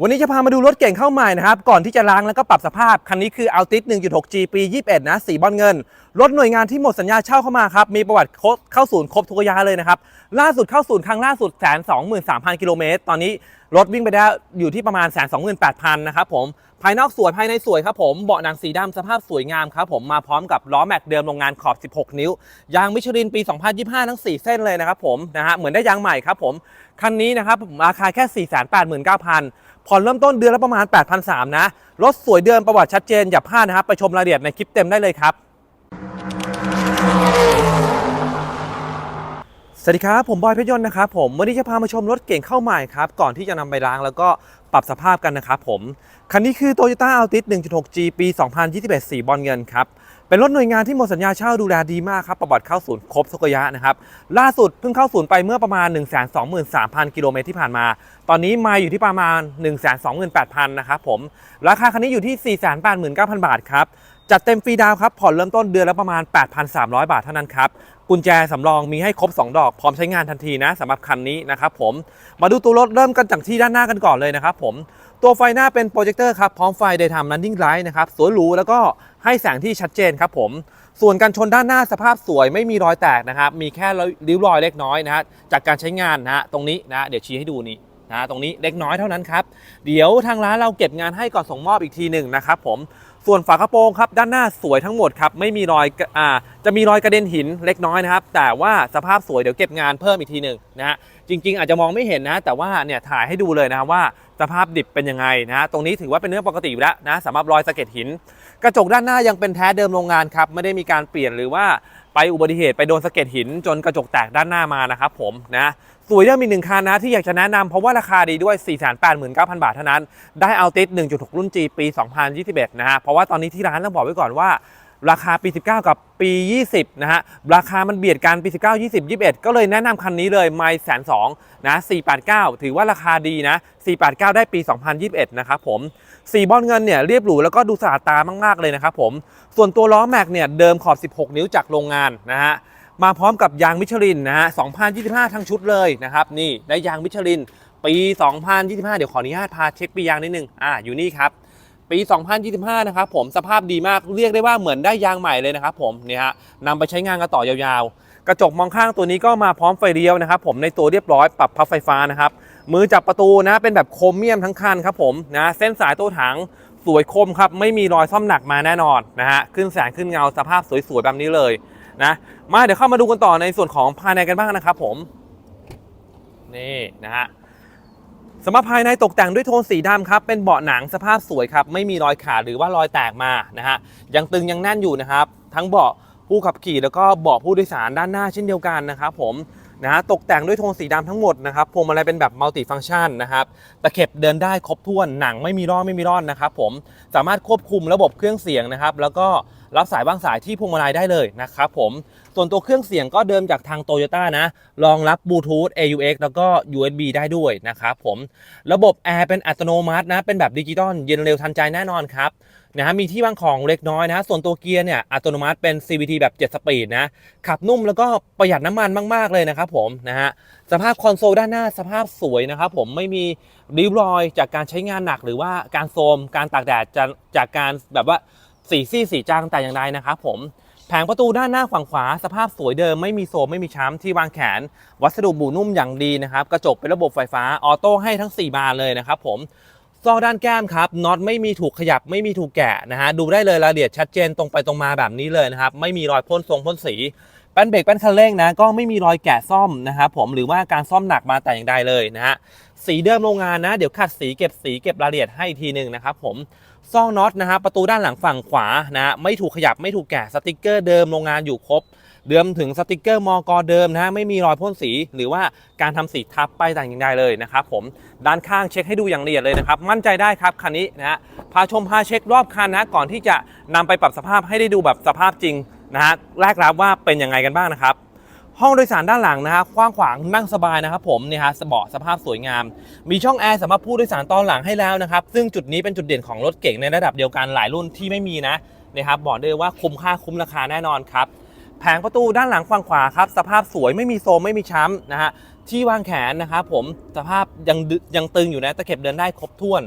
วันนี้จะพามาดูรถเก่งเข้าใหม่นะครับ ก่อนที่จะล้างแล้วก็ปรับสภาพ คันนี้คือ Altis 1.6G ปี 21 นะ สีบอลเงิน รถหน่วยงานที่หมดสัญญาเช่าเข้ามาครับมีประวัติเข้าศูนย์ครบทุกระยะเลยนะครับล่าสุดเข้าศูนย์ครั้งล่าสุดแสนสองหมื่นสามพันกิโลเมตรตอนนี้รถวิ่งไปได้อยู่ที่ประมาณแสนสองหมื่นแปดพันนะครับผมภายนอกสวยภายในสวยครับผมเบาะหนังสีดำสภาพสวยงามครับผมมาพร้อมกับล้อแม็กเดิมโรงงานขอบ 16 นิ้ว ยางมิชลินปี 2025 ทั้ง 4 เส้นเลยนะครับผมนะฮะเหมือนได้ยางใหม่ครับผมคันนี้นะครับราคาแค่ 489,900ผ่อนเริ่มต้นเดือนละประมาณ 8,300นะรถสวยเดิมประวัติชัดเจนอย่าพลาดนะครับไปชมรายละเอียดในคลิปเต็มได้เลยครับ สวัสดีครับ ผมบอยเพชรยนต์นะครับผมวันนี้จะพามาชมรถเก่งเข้าใหม่ครับ ก่อนที่จะนำไปล้างแล้วก็ปรับสภาพกันนะครับผม คันนี้คือ Toyota Altis 1.6G ปี 2021 สีบอลเงินครับ เป็นรถหน่วยงานที่หมดสัญญาเช่าดูแลดีมากครับ ประวัติเข้าศูนย์ครบทุกระยะนะครับ ล่าสุดเพิ่งเข้าศูนย์ไปเมื่อประมาณ 123,000 กิโลเมตรที่ผ่านมา ตอนนี้มาอยู่ที่ประมาณ 128,000 นะครับผม ราคาคันนี้อยู่ที่ 489,000 บาทครับ จัดเต็มฟรีดาวครับ ผ่อนเริ่มต้นเดือนละประมาณ 8,300 บาทเท่านั้นครับ กุญแจสำรองมีให้ครบ 2 ดอก พร้อมใช้งานทันทีนะสำหรับคันนี้นะครับผม มาดูตัวรถเริ่มกันจากที่ด้านหน้ากันก่อนเลยนะครับผม ตัวไฟหน้าเป็นโปรเจคเตอร์ครับ พร้อมไฟ Daytime Running Light นะครับสวยหรูแล้วก็ให้แสงที่ชัดเจนครับผม ส่วนกันชนด้านหน้าสภาพสวยไม่มีรอยแตกนะครับ มีแค่ริ้วรอยเล็กน้อยนะฮะจากการใช้งานนะฮะตรงนี้นะเดี๋ยวชี้ให้ดูนี่นะตรงนี้เล็กน้อยเท่านั้นครับ เดี๋ยวทางร้านเราเก็บงานให้ก่อนส่งมอบอีกทีหนึ่งนะครับผม ส่วนฝากระโปรงครับด้านหน้าสวยทั้งหมดครับไม่มีรอยอ่าจะมีรอยกระเด็นหินเล็กน้อยนะครับ แต่ว่าสภาพสวยเดี๋ยวเก็บงานเพิ่มอีกทีหนึ่งนะฮะจริง ๆ อาจจะมองไม่เห็นนะแต่ว่าเนี่ยถ่ายให้ดูเลยนะว่าสภาพดิบเป็นยังไงนะฮะตรงนี้ถือว่าเป็นเรื่องปกติอยู่แล้วนะสำหรับรอยสะเก็ดหิน กระจกด้านหน้ายังเป็นแท้เดิมโรงงานครับไม่ได้มีการเปลี่ยนหรือว่า ไปอุบัติเหตุไปโดนสะเก็ดหินจนกระจกแตกด้านหน้ามานะครับผมนะสวยยังมีหนึ่งคันนะที่อยากจะแนะนำเพราะว่าราคาดีด้วย 489,000 บาทเท่านั้น ได้เอาติด1.6 รุ่น G ปี 2021 นะฮะเพราะว่าตอนนี้ที่ร้านต้องบอกไว้ก่อนว่า ราคาปี 19 กับปี 20 นะฮะ ราคามันเบียดกันปี 19 20 21 ก็เลยแนะนำคันนี้เลยไม่แสนสองนะ 489 ถือว่าราคาดีนะ 489 ได้ปี 2021 นะครับผม สีบอลเงินเนี่ยเรียบหรูแล้วก็ดูสะอาดตามาก ๆ เลยนะครับผม ส่วนตัวล้อแม็กเนี่ยเดิมขอบ 16 นิ้วจากโรงงานนะฮะมาพร้อมกับยางมิชลินนะฮะ 2025 ทั้งชุดเลยนะครับ นี่ได้ยางมิชลินปี 2025 เดี๋ยวขออนุญาตพาเช็คปียางนิดนึง อ่า อยู่นี่ครับ ปี 2025 นะครับผมสภาพดีมากเรียกได้ว่าเหมือนได้ยางใหม่เลยนะครับผมเนี่ยฮะนำไปใช้งานกันต่อยาวๆ กระจกมองข้างตัวนี้ก็มาพร้อมไฟเลี้ยวนะครับผมในตัวเรียบร้อยปรับพับไฟฟ้านะครับมือจับประตูนะเป็นแบบโครเมียมทั้งคันครับผมนะเส้นสายตัวถังสวยคมครับไม่มีรอยซ่อมหนักมาแน่นอนนะฮะขึ้นแสงขึ้นเงาสภาพสวยๆแบบนี้เลยนะมาเดี๋ยวเข้ามาดูกันต่อในส่วนของภายในกันบ้างนะครับผมนี่นะฮะ สำหรับภายในตกแต่งด้วยโทนสีดำครับ เป็นเบาะหนังสภาพสวยครับ ไม่มีรอยขาดหรือว่ารอยแตกมานะฮะ ยังตึงยังแน่นอยู่นะครับ ทั้งเบาะผู้ขับขี่แล้วก็เบาะผู้โดยสารด้านหน้าเช่นเดียวกันนะครับผมนะฮะตกแต่งด้วยโทนสีดำทั้งหมดนะครับพวงมาลัยเป็นแบบมัลติฟังก์ชันนะครับตะเข็บเดินได้ครบถ้วนหนังไม่มีร่อนไม่มีร่อนนะครับผมสามารถควบคุมระบบเครื่องเสียงนะครับ แล้วก็ รับสายวางสายที่พวงมาลัยได้เลยนะครับผม ส่วนตัวเครื่องเสียงก็เดิมจากทางโตโยต้านะ รองรับบลูทูธ AUX แล้วก็ USB ได้ด้วยนะครับผม ระบบแอร์เป็นอัตโนมัตินะ เป็นแบบดิจิตอลเย็นเร็วทันใจแน่นอนครับนะฮะมีที่วางของเล็กน้อยนะส่วนตัวเกียร์เนี่ยอัตโนมัติเป็น CVT แบบ 7 สปีดนะ ขับนุ่มแล้วก็ประหยัดน้ำมันมาก ๆ เลยนะครับผมนะฮะสภาพคอนโซลด้านหน้าสภาพสวยนะครับผมไม่มีริ้วรอยจากการใช้งานหนักหรือว่าการโทมการตากแดดจากจากการแบบว่า สีซี่สีจางแต่อย่างใดนะครับผมแผงประตูด้านหน้าฝั่งขวาสภาพสวยเดิมไม่มีโซมไม่มีช้ำที่วางแขน วัสดุบูนุ่มอย่างดีนะครับ กระจกเป็นระบบไฟฟ้าออโต้ให้ทั้ง 4 บานเลยนะครับผมซอกด้านแก้มครับน็อตไม่มีถูกขยับไม่มีถูกแกะนะฮะดูได้เลยรายละเอียดชัดเจนตรงไปตรงมาแบบนี้เลยนะครับ ไม่มีรอยพ่นทรงพ่นสีแป้นเบรกแป้นคันเร่งนะก็ไม่มีรอยแกะซ่อมนะครับผมหรือว่าการซ่อมหนักมาแต่อย่างใดเลยนะฮะสีเดิมโรงงานนะ เดี๋ยวขัดสีเก็บสีเก็บรายละเอียดให้อีกทีหนึ่งนะครับผม ซ่องน็อตนะฮะประตูด้านหลังฝั่งขวานะฮะไม่ถูกขยับไม่ถูกแกะสติกเกอร์เดิมโรงงานอยู่ครบ เดิมถึงสติกเกอร์มอกเดิมนะฮะไม่มีรอยพ่นสีหรือว่าการทำสีทับไปแต่อย่างใดเลยนะครับผมด้านข้างเช็คให้ดูอย่างละเอียดเลยนะครับมั่นใจได้ครับคันนี้นะฮะพาชมพาเช็ครอบคันนะก่อนที่จะนำไปปรับสภาพให้ได้ดูแบบสภาพจริงนะฮะแรกรับว่าเป็นยังไงกันบ้างนะครับ ห้องโดยสารด้านหลังนะครับกว้างขวางนั่งสบายนะครับผมเนี่ยฮะเบาะสภาพสวยงาม มีช่องแอร์สำหรับผู้โดยสารตอนหลังให้แล้วนะครับ ซึ่งจุดนี้เป็นจุดเด่นของรถเก่งในระดับเดียวกันหลายรุ่นที่ไม่มีนะนะครับบอกได้เลยว่าคุ้มค่าคุ้มราคาแน่นอนครับแผงประตูด้านหลังฝั่งขวาครับสภาพสวยไม่มีโซมไม่มีช้ำนะฮะที่วางแขนนะครับผมสภาพยังยังตึงอยู่นะตะเข็บเดินได้ครบถ้วน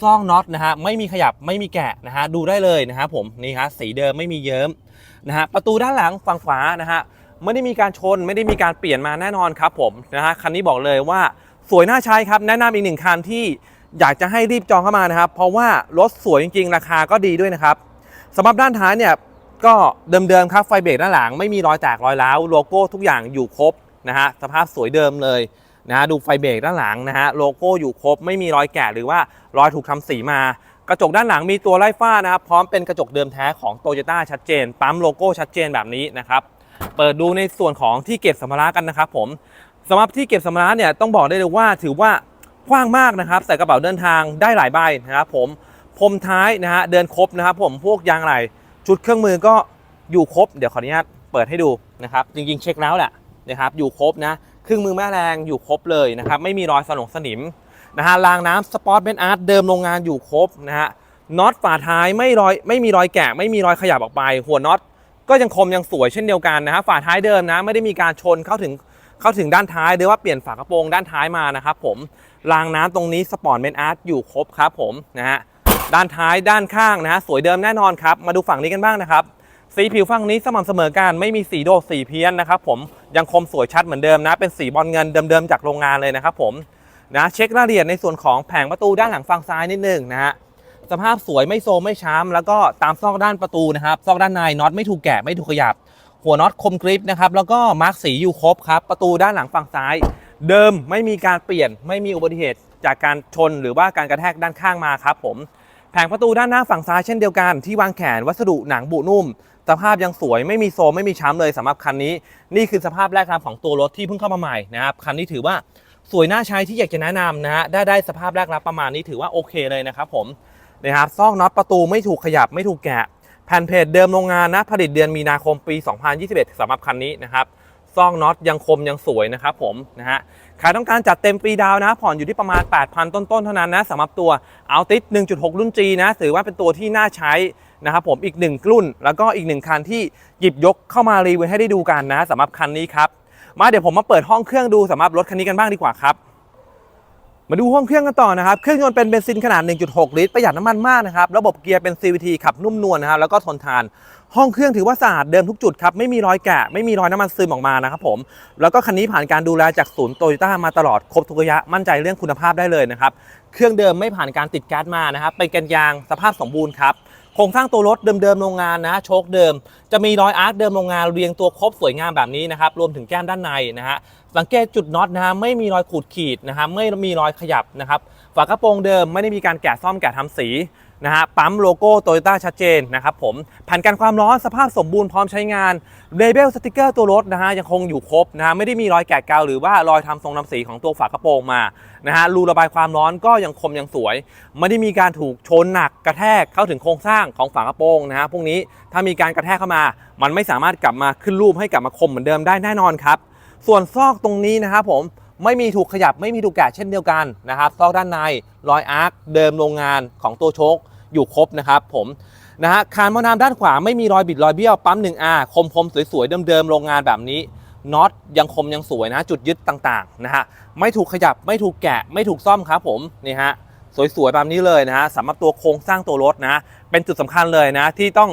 ซองน็อตนะฮะไม่มีขยับไม่มีแกะนะฮะดูได้เลยนะครับผมนี่ฮะสีเดิมไม่มีเยิ้มนะฮะประตูด้านหลังฝั่งขวานะฮะ ไม่ได้มีการชนไม่ได้มีการเปลี่ยนมาแน่นอนครับผมนะฮะคันนี้บอกเลยว่าสวยน่าใช้ครับแนะนำอีกหนึ่งคันที่อยากจะให้รีบจองเข้ามานะครับ เพราะว่ารถสวยจริงๆ ราคาก็ดีด้วยนะครับสำหรับด้านท้ายเนี่ยก็เดิมๆครับไฟเบรกด้านหลังไม่มีรอยแตกรอยร้าวโลโก้ทุกอย่างอยู่ครบนะฮะสภาพสวยเดิมเลยนะฮะดูไฟเบรกด้านหลังนะฮะโลโก้อยู่ครบ ไม่มีรอยแกะหรือว่ารอยถูกทำสีมา กระจกด้านหลังมีตัวไล่ฟ้านะครับพร้อมเป็นกระจกเดิมแท้ของโตโยต้าชัดเจนปั๊มโลโก้ชัดเจนแบบนี้นะครับ เปิดดูในส่วนของที่เก็บสัมภาระกันนะครับผมสำหรับที่เก็บสัมภาระเนี่ยต้องบอกได้เลยว่าถือว่ากว้างมากนะครับใส่กระเป๋าเดินทางได้หลายใบนะครับผมพรมท้ายนะฮะเดินครบนะครับผมพวกยางไหล่ชุดเครื่องมือก็อยู่ครบ เดี๋ยวขออนุญาตเปิดให้ดูนะครับจริงๆเช็คแล้วแหละนะครับอยู่ครบนะเครื่องมือแม่แรงอยู่ครบเลยนะครับไม่มีรอยสนองสนิมนะฮะรางน้ำสปอร์ตเบนอาร์ตเดิมโรงงานอยู่ครบนะฮะน็อตฝาท้ายไม่รอยไม่มีรอยแกะไม่มีรอยขยับออกไป หัวน็อต ก็ยังคมยังสวยเช่นเดียวกันนะฮะฝาท้ายเดิมนะไม่ได้มีการชนเข้าถึงเข้าถึงด้านท้ายหรือว่าเปลี่ยนฝากระโปรงด้านท้ายมานะครับผมรางน้ำตรงนี้สปอร์ตเบนอาร์ตอยู่ครบครับผมนะฮะด้านท้ายด้านข้างนะฮะสวยเดิมแน่นอนครับ มาดูฝั่งนี้กันบ้างนะครับ สีผิวฝั่งนี้สม่ำเสมอกันไม่มีสีโดดสีเพี้ยนนะครับผมยังคมสวยชัดเหมือนเดิมนะ เป็นสีบอลเงินเดิมๆจากโรงงานเลยนะครับผมนะเช็ครายละเอียดในส่วนของแผงประตูด้านหลังฝั่งซ้ายนิดนึงนะฮะ สภาพสวยไม่โซมไม่ช้ำแล้วก็ตามซอกด้านประตูนะครับซอกด้านในน็อตไม่ถูกแกะไม่ถูกขยับ หัวน็อตคมกริปนะครับแล้วก็มาร์กสีอยู่ครบครับประตูด้านหลังฝั่งซ้าย เดิมไม่มีการเปลี่ยนไม่มีอุบัติเหตุจากการชนหรือว่าการกระแทกด้านข้างมาครับผมแผงประตูด้านหน้าฝั่งซ้ายเช่นเดียวกันที่วางแขนวัสดุหนังบุนุ่ม สภาพยังสวยไม่มีโซมไม่มีช้ำเลยสำหรับคันนี้ นี่คือสภาพแรกครับของตัวรถที่เพิ่งเข้ามาใหม่นะครับคันนี้ถือว่าสวยน่าใช้ที่อยากจะแนะนำนะฮะได้ได้สภาพแรกรับประมาณนี้ถือว่าโอเคเลยนะครับผม นะครับซอกน็อตประตูไม่ถูกขยับไม่ถูกแกะ แผ่นเพจเดิมโรงงานนะผลิตเดือนมีนาคมปี 2021สำหรับคันนี้นะครับซองน็อตยังคมยังสวยนะครับผมนะฮะใครต้องการจัดเต็มฟรีดาวนะ ผ่อนอยู่ที่ประมาณ 8,000 ต้นๆ เท่านั้นนะสำหรับตัว a l t i s 1.6 รุ่น G นะถือว่าเป็นตัวที่น่าใช้นะครับผมอีกหนึ่งรุ่น แล้วก็อีกหนึ่งคันที่หยิบยกเข้ามารีวิวให้ได้ดูกันนะสำหรับคันนี้ครับ มาเดี๋ยวผมมาเปิดห้องเครื่องดูสำหรับรถคันนี้กันบ้างดีกว่าครับ มาดูห้องเครื่องกันต่อนะครับ เครื่องยนต์เป็นเบนซินขนาด 1.6 ลิตร ประหยัดน้ำมันมากนะครับ ระบบเกียร์เป็น CVT ขับนุ่มนวลนะครับ แล้วก็ทนทาน ห้องเครื่องถือว่าสะอาดเดิมทุกจุดครับ ไม่มีรอยแกะ ไม่มีรอยน้ำมันซึมออกมานะครับผม แล้วก็คันนี้ผ่านการดูแลจากศูนย์โตโยต้ามาตลอด ครบทุกระยะ มั่นใจเรื่องคุณภาพได้เลยนะครับ เครื่องเดิมไม่ผ่านการติดแก๊สมานะครับ เป็นกันยาง สภาพสมบูรณ์ครับ โครงสร้างตัวรถเดิมๆโรงงานนะโชคเดิม จะมีรอยอาร์คเดิมโรงงานเรียงตัวครบสวยงามแบบนี้นะครับรวมถึงแก้มด้านในนะฮะสังเกตจุดน็อตนะฮะไม่มีรอยขูดขีดนะฮะไม่มีรอยขยับนะครับฝากระโปรงเดิมไม่ได้มีการแกะซ่อมแกะทำสี นะฮะปั๊มโลโก้โตโยต้าชัดเจนนะครับผมแผ่นกันความร้อนสภาพสมบูรณ์พร้อมใช้งานเลเบลสติกเกอร์ตัวรถนะฮะยังคงอยู่ครบนะฮะไม่ได้มีรอยแกะกาวหรือว่ารอยทำทรงทำสีของตัวฝากระโปรงมานะฮะรูระบายความร้อนก็ยังคมยังสวย ไม่ได้มีการถูกชนหนักกระแทกเข้าถึงโครงสร้างของฝากระโปรงนะฮะพวกนี้ถ้ามีการกระแทกเข้ามา มันไม่สามารถกลับมาขึ้นรูปให้กลับมาคมเหมือนเดิมได้แน่นอนครับส่วนซอกตรงนี้นะครับผม ไม่มีถูกขยับไม่มีถูกแกะเช่นเดียวกันนะครับซอกด้านในรอยอาร์คเดิมโรงงานของตัวโชคอยู่ครบนะครับผมนะฮะคานหมอน้ำด้านขวาไม่มีรอยบิดรอยเบี้ยวปั๊ม 1R คมคมสวยๆเดิมๆโรงงานแบบนี้น็อตยังคมยังสวยนะ จุดยึดต่างๆนะฮะไม่ถูกขยับไม่ถูกแกะ ไม่ถูกซ่อมครับผมนี่ฮะสวยๆแบบนี้เลยนะฮะสำหรับตัวโครงสร้างตัวรถนะ เป็นจุดสำคัญเลยนะ ที่ต้อง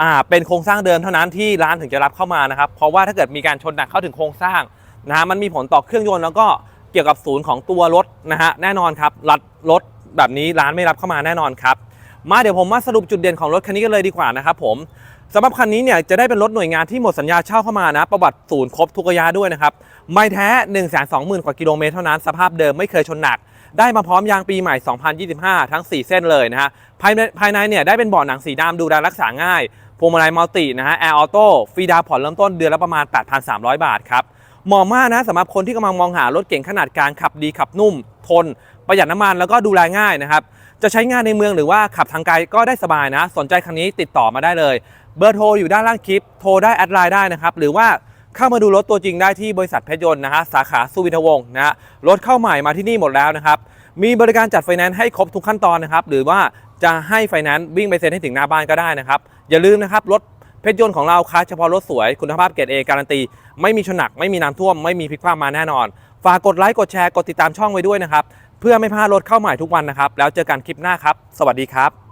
อ่าเป็นโครงสร้างเดิมเท่านั้นที่ร้านถึงจะรับเข้ามานะครับ เพราะว่าถ้าเกิดมีการชนหนักเข้าถึงโครงสร้าง นะฮะมันมีผลต่อเครื่องยนต์แล้วก็เกี่ยวกับศูนย์ของตัวรถนะฮะแน่นอนครับรัดรถแบบนี้ร้านไม่รับเข้ามาแน่นอนครับมาเดี๋ยวผมมาสรุปจุดเด่นของรถคันนี้กันเลยดีกว่านะครับผมสำหรับคันนี้เนี่ยจะได้เป็นรถหน่วยงานที่หมดสัญญาเช่าเข้ามานะ ประวัติศูนย์ครบทุกระยะด้วยนะครับ ไม่แท้ 1 2 0 0 0 0 กว่ากิโลเมตรเท่านั้น สภาพเดิมไม่เคยชนหนัก ได้มาพร้อมยางปีใหม่ 2025 ทั้ง 4 เส้นเลยนะฮะภายในภายในเนี่ยได้เป็นเบาะหนังสีดำดูแลรักษาง่ายพวงมาลัยมัลตินะฮะแอร์ออโต้ฟรีดาวผ่อนเริ่มต้นเดือนละประมาณ 8,300 บาทครับ เหมาะมากนะสำหรับคนที่กำลังมองหารถเก่งขนาดกลางขับดีขับนุ่ม ทน ประหยัดน้ำมันแล้วก็ดูแลง่ายนะครับ จะใช้งานในเมืองหรือว่าขับทางไกลก็ได้สบายนะ สนใจคันนี้ติดต่อมาได้เลย เบอร์โทรอยู่ด้านล่างคลิป โทรได้แอดไลน์ได้นะครับ หรือว่าเข้ามาดูรถตัวจริงได้ที่บริษัทเพชรยนต์นะฮะสาขาสุวินทวงศ์นะฮะรถเข้าใหม่มาที่นี่หมดแล้วนะครับมีบริการจัดไฟแนนซ์ให้ครบทุกขั้นตอนนะครับหรือว่าจะให้ไฟแนนซ์วิ่งไปเซ็นให้ถึงหน้าบ้านก็ได้นะครับอย่าลืมนะครับรถ เพชรยนต์ของเราคัดเฉพาะรถสวยคุณภาพเกรดเอการันตี ไม่มีชนหนัก ไม่มีน้ำท่วม ไม่มีพลิกคว่ำมาแน่นอน ฝากกดไลค์กดแชร์กดติดตามช่องไว้ด้วยนะครับ เพื่อไม่พลาดรถเข้าใหม่ทุกวันนะครับ แล้วเจอกันคลิปหน้าครับ สวัสดีครับ